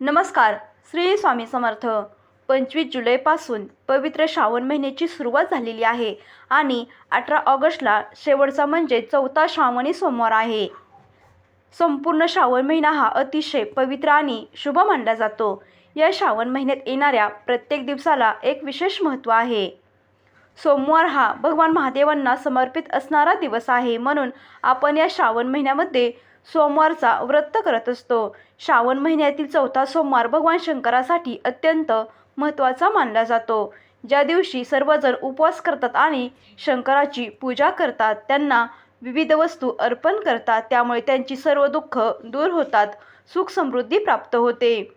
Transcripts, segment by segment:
नमस्कार श्री स्वामी समर्थ. पंचवीस जुलैपासून पवित्र श्रावण महिन्याची सुरुवात झालेली आहे आणि अठरा ऑगस्टला शेवटचा म्हणजे चौथा श्रावणी सोमवार आहे. संपूर्ण श्रावण महिना हा अतिशय पवित्र आणि शुभ मानला जातो. या श्रावण महिन्यात येणाऱ्या प्रत्येक दिवसाला एक विशेष महत्त्व आहे. सोमवार हा भगवान महादेवांना समर्पित असणारा दिवस आहे म्हणून आपण या श्रावण महिन्यामध्ये सोमवारचा व्रत करत असतो. श्रावण महिन्यातील चौथा सोमवार भगवान शंकरासाठी अत्यंत महत्त्वाचा मानला जातो. ज्या दिवशी सर्वजण उपवास करतात आणि शंकराची पूजा करतात त्यांना विविध वस्तू अर्पण करतात. त्यामुळे त्यांची सर्व दुःख दूर होतात सुख समृद्धी प्राप्त होते.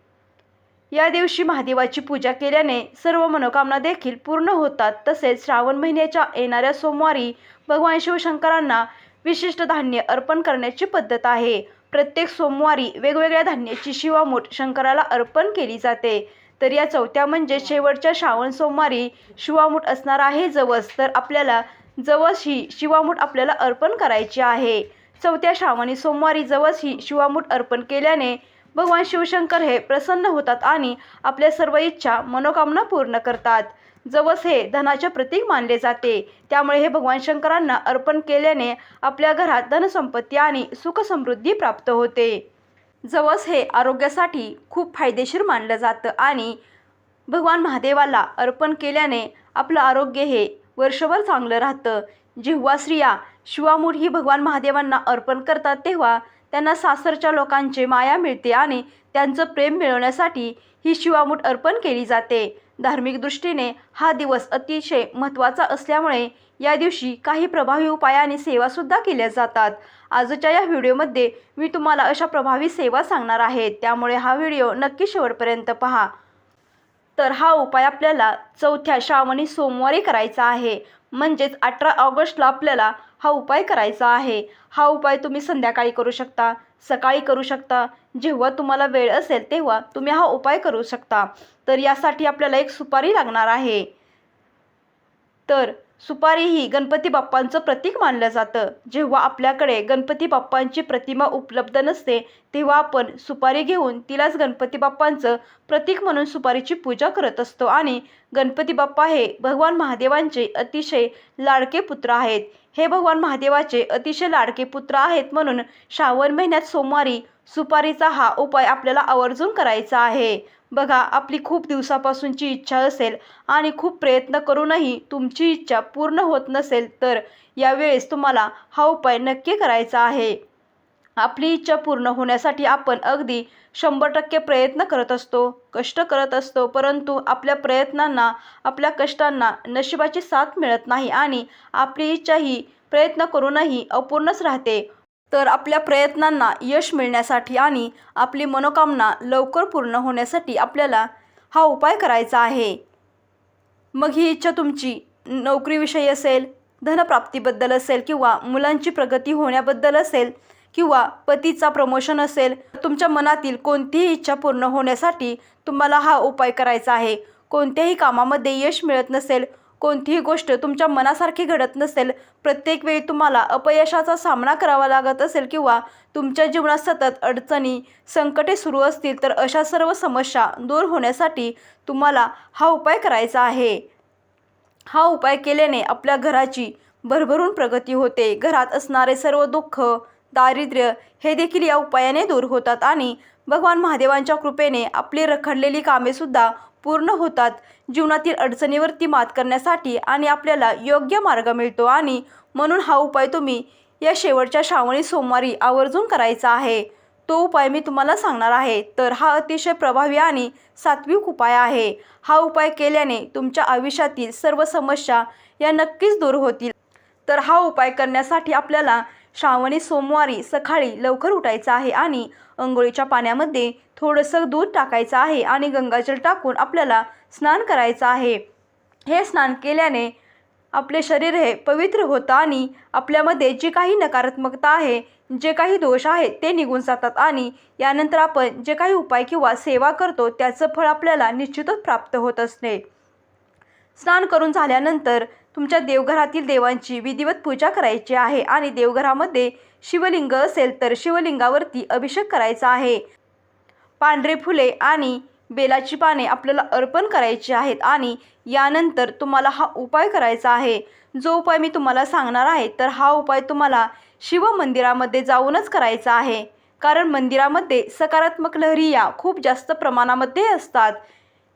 या दिवशी महादेवाची पूजा केल्याने सर्व मनोकामना देखील पूर्ण होतात. तसेच श्रावण महिन्याच्या येणाऱ्या सोमवारी भगवान शिवशंकरांना विशिष्ट धान्य अर्पण करण्याची पद्धत आहे. प्रत्येक सोमवारी वेगवेगळ्या धान्याची शिवामूठ शंकराला अर्पण केली जाते. तर या चौथ्या म्हणजे शेवटच्या श्रावण सोमवारी शिवामूठ असणार आहे जवस. तर आपल्याला जवस ही शिवामूठ आपल्याला अर्पण करायची आहे. चौथ्या श्रावणी सोमवारी जवस ही शिवामूठ अर्पण केल्याने भगवान शिवशंकर हे प्रसन्न होतात आणि आपल्या सर्व इच्छा मनोकामना पूर्ण करतात. जवस हे धनाचे प्रतीक मानले जाते. त्यामुळे हे भगवान शंकरांना अर्पण केल्याने आपल्या घरात धनसंपत्ती आणि सुखसमृद्धी प्राप्त होते. जवस हे आरोग्यासाठी खूप फायदेशीर मानलं जातं आणि भगवान महादेवाला अर्पण केल्याने आपलं आरोग्य हे वर्षभर चांगलं राहतं. जेव्हा स्त्रिया शिवामूठ ही भगवान महादेवांना अर्पण करतात तेव्हा त्यांना सासरच्या लोकांचे माया मिळते आणि त्यांचं प्रेम मिळवण्यासाठी ही शिवामूठ अर्पण केली जाते. धार्मिक दृष्टीने हा दिवस अतिशय महत्त्वाचा असल्यामुळे या दिवशी काही प्रभावी उपाय आणि सेवासुद्धा केल्या जातात. आजच्या या व्हिडिओमध्ये मी तुम्हाला अशा प्रभावी सेवा सांगणार आहे. त्यामुळे हा व्हिडिओ नक्की शेवटपर्यंत पहा. तर हा उपाय आपल्याला चौथ्या श्रावणी सोमवारी करायचा आहे. म्हणजेच अठरा ऑगस्टला आपल्याला हा उपाय करायचा आहे. हा उपाय तुम्ही संध्याकाळी करू शकता सकाळी करू शकता. जेव्हा तुम्हाला वेळ असेल तेव्हा तुम्ही हा उपाय करू शकता. तर यासाठी आपल्याला एक सुपारी लागणार आहे. तर सुपारी ही गणपती बाप्पांचं प्रतीक मानलं जातं. जेव्हा आपल्याकडे गणपती बाप्पांची प्रतिमा उपलब्ध नसते तेव्हा आपण सुपारी घेऊन तिलाच गणपती बाप्पांचं प्रतीक म्हणून सुपारीची पूजा करत असतो आणि गणपती बाप्पा हे भगवान महादेवांचे अतिशय लाडके पुत्र आहेत. हे भगवान महादेवाचे अतिशय लाडके पुत्र आहेत म्हणून श्रावण महिन्यात सोमवारी सुपारीचा हा उपाय आपल्याला आवर्जून करायचा आहे. बघा आपली खूप दिवसापासूनची इच्छा असेल आणि खूप प्रयत्न करूनही तुमची इच्छा पूर्ण होत नसेल तर यावेळेस तुम्हाला हा उपाय नक्की करायचा आहे. आपली इच्छा पूर्ण होण्यासाठी आपण अगदी शंभर टक्के प्रयत्न करत असतो कष्ट करत असतो परंतु आपल्या प्रयत्नांना आपल्या कष्टांना नशिबाची साथ मिळत नाही आणि आपली इच्छा ही प्रयत्न करूनही अपूर्णच राहते. तर आपल्या प्रयत्नांना यश मिळण्यासाठी आणि आपली मनोकामना लवकर पूर्ण होण्यासाठी आपल्याला हा उपाय करायचा आहे. मग ही इच्छा तुमची नोकरीविषयी असेल धनप्राप्तीबद्दल असेल किंवा मुलांची प्रगती होण्याबद्दल असेल किंवा पतीचा प्रमोशन असेल तुमच्या मनातील कोणतीही इच्छा पूर्ण होण्यासाठी तुम्हाला हा उपाय करायचा आहे. कोणत्याही कामामध्ये यश मिळत नसेल कोणतीही गोष्ट तुमच्या मनासारखी घडत नसेल प्रत्येक वेळी तुम्हाला अपयशाचा सामना करावा लागत असेल किंवा तुमच्या जीवनात सतत अडचणी संकटे सुरू असतील तर अशा सर्व समस्या दूर होण्यासाठी तुम्हाला हा उपाय करायचा आहे. हा उपाय केल्याने आपल्या घराची भरभरून प्रगती होते. घरात असणारे सर्व दुःख दारिद्र्य हे देखील या उपायाने दूर होतात आणि भगवान महादेवांच्या कृपेने आपली रखडलेली कामेसुद्धा पूर्ण होतात. जीवनातील अडचणीवरती मात करण्यासाठी आणि आपल्याला योग्य मार्ग मिळतो आणि म्हणून हा उपाय तुम्ही या शेवटच्या श्रावणी सोमवारी आवर्जून करायचा आहे. तो उपाय मी तुम्हाला सांगणार आहे. तर हा अतिशय प्रभावी आणि सात्विक उपाय आहे. हा उपाय केल्याने तुमच्या आयुष्यातील सर्व समस्या या नक्कीच दूर होतील. तर हा उपाय करण्यासाठी आपल्याला श्रावणी सोमवारी सकाळी लवकर उठायचं आहे आणि अंघोळीच्या पाण्यामध्ये थोडंसं दूध टाकायचं आहे आणि गंगाजल टाकून आपल्याला स्नान करायचं आहे. हे स्नान केल्याने आपले शरीर हे पवित्र होतं आणि आपल्यामध्ये जी काही नकारात्मकता आहे जे काही दोष आहेत ते निघून जातात आणि यानंतर आपण जे काही उपाय किंवा सेवा करतो त्याचं फळ आपल्याला निश्चितच प्राप्त होत असते. स्नान करून झाल्यानंतर तुमच्या देवघरातील देवांची विधिवत पूजा करायची आहे आणि देवघरामध्ये शिवलिंग असेल तर शिवलिंगावरती अभिषेक करायचा आहे. पांढरे फुले आणि बेलाची पाने आपल्याला अर्पण करायची आहेत आणि यानंतर तुम्हाला हा उपाय करायचा आहे. जो उपाय मी तुम्हाला सांगणार आहे तर हा उपाय तुम्हाला शिव मंदिरामध्ये जाऊनच करायचा आहे. कारण मंदिरामध्ये सकारात्मक लहरी या खूप जास्त प्रमाणामध्ये असतात.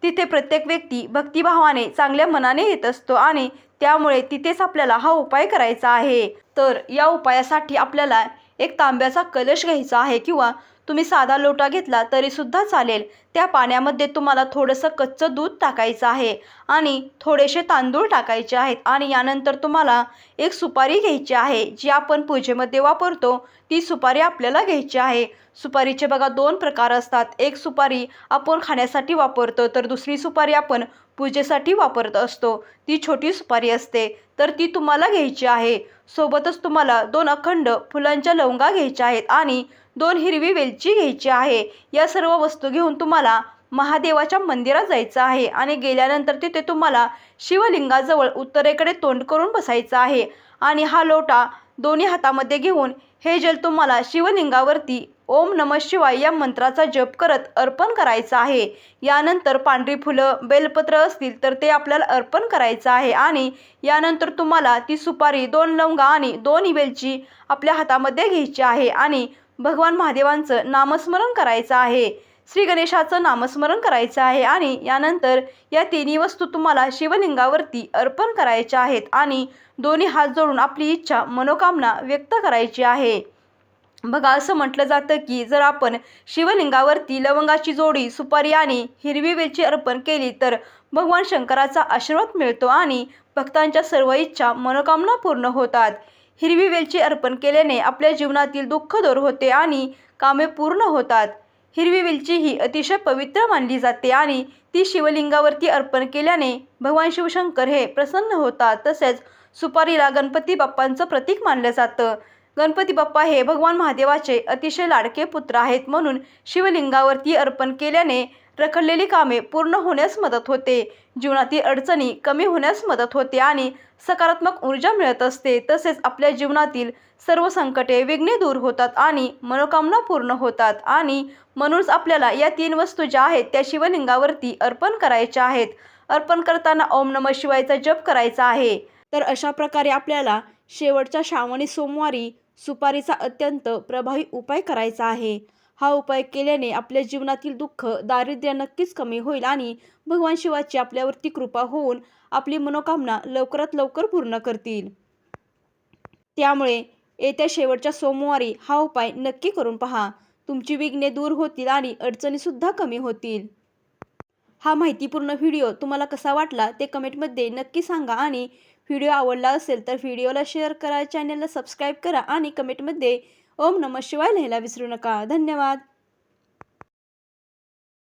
तिथे प्रत्येक व्यक्ती भक्तिभावाने चांगल्या मनाने येत असतो आणि त्यामुळे तिथेच आपल्याला हा उपाय करायचा आहे. तर या उपायासाठी आपल्याला एक तांब्याचा कलश घ्यायचा आहे किंवा तुम्ही साधा लोटा घेतला तरीसुद्धा चालेल. त्या पाण्यामध्ये तुम्हाला थोडंसं कच्चं दूध टाकायचं आहे आणि थोडेसे तांदूळ टाकायचे आहेत आणि यानंतर तुम्हाला एक सुपारी घ्यायची आहे जी आपण पूजेमध्ये वापरतो. ती सुपारी आपल्याला घ्यायची आहे. सुपारीचे बघा दोन प्रकार असतात. एक सुपारी आपण खाण्यासाठी वापरतो तर दुसरी सुपारी आपण पूजेसाठी वापरत असतो. ती छोटी सुपारी असते. तर ती तुम्हाला घ्यायची आहे. सोबतच तुम्हाला दोन अखंड फुलांच्या लवंगा घ्यायच्या आहेत आणि दोन हिरवी वेलची घ्यायची आहे. या सर्व वस्तू घेऊन तुम्हाला महादेवाच्या मंदिरात जायचं आहे आणि गेल्यानंतर तिथे तुम्हाला शिवलिंगाजवळ उत्तरेकडे तोंड करून बसायचं आहे. आणि हा लोटा दोन्ही हातामध्ये घेऊन हे जल तुम्हाला शिवलिंगावरती ओम नम शिवाय या मंत्राचा जप करत अर्पण करायचं आहे. यानंतर पांढरी फुलं बेलपत्र असतील तर ते आपल्याला अर्पण करायचं आहे आणि यानंतर तुम्हाला ती सुपारी दोन लवंगा आणि दोन इवेलची आपल्या हातामध्ये घ्यायची आहे आणि भगवान महादेवांचं नामस्मरण करायचं आहे. श्री गणेशाचं नामस्मरण करायचं आहे आणि यानंतर या तिन्ही वस्तू तुम्हाला शिवलिंगावरती अर्पण करायच्या आहेत आणि दोन्ही हात जोडून आपली इच्छा मनोकामना व्यक्त करायची आहे. बघा असं म्हटलं जातं की जर आपण शिवलिंगावरती लवंगाची जोडी सुपारी आणि हिरवी वेलची अर्पण केली तर भगवान शंकराचा आशीर्वाद मिळतो आणि भक्तांच्या सर्व इच्छा मनोकामना पूर्ण होतात. हिरवी वेलची अर्पण केल्याने आपल्या जीवनातील दुःख दूर होते आणि कामे पूर्ण होतात. हिरवी वेलची ही अतिशय पवित्र मानली जाते आणि ती शिवलिंगावरती अर्पण केल्याने भगवान शिवशंकर हे प्रसन्न होतात. तसेच सुपारीला गणपती बाप्पांचं प्रतीक मानलं जातं. गणपती बाप्पा हे भगवान महादेवाचे अतिशय लाडके पुत्र आहेत म्हणून शिवलिंगावरती अर्पण केल्याने रखडलेली कामे पूर्ण होण्यास मदत होते. जीवनातील अडचणी कमी होण्यास मदत होते आणि सकारात्मक ऊर्जा मिळत असते. तसेच आपल्या जीवनातील सर्व संकटे विघ्ने दूर होतात आणि मनोकामना पूर्ण होतात आणि म्हणूनच आपल्याला या तीन वस्तू ज्या आहेत त्या शिवलिंगावरती अर्पण करायच्या आहेत. अर्पण करताना ओम नम शिवायचा जप करायचा आहे. तर अशा प्रकारे आपल्याला शेवटच्या श्रावणी सोमवारी सुपारीचा अत्यंत प्रभावी उपाय करायचा आहे. हा उपाय केल्याने आपल्या जीवनातील दुःख दारिद्र्य नक्कीच कमी होईल आणि भगवान शिवाची आपल्यावरती कृपा होऊन आपली मनोकामना लवकरात लवकर पूर्ण करतील. त्यामुळे येत्या शेवटच्या सोमवारी हा उपाय नक्की करून पहा. तुमची विघ्ने दूर होतील आणि अडचणीसुद्धा कमी होतील. हा माहितीपूर्ण व्हिडिओ तुम्हाला कसा वाटला ते कमेंटमध्ये नक्की सांगा आणि व्हिडिओ आवडला असेल तर व्हिडिओला शेअर करा चॅनलला सबस्क्राईब करा आणि कमेंटमध्ये ओम नम शिवाय लिहायला विसरू नका. धन्यवाद.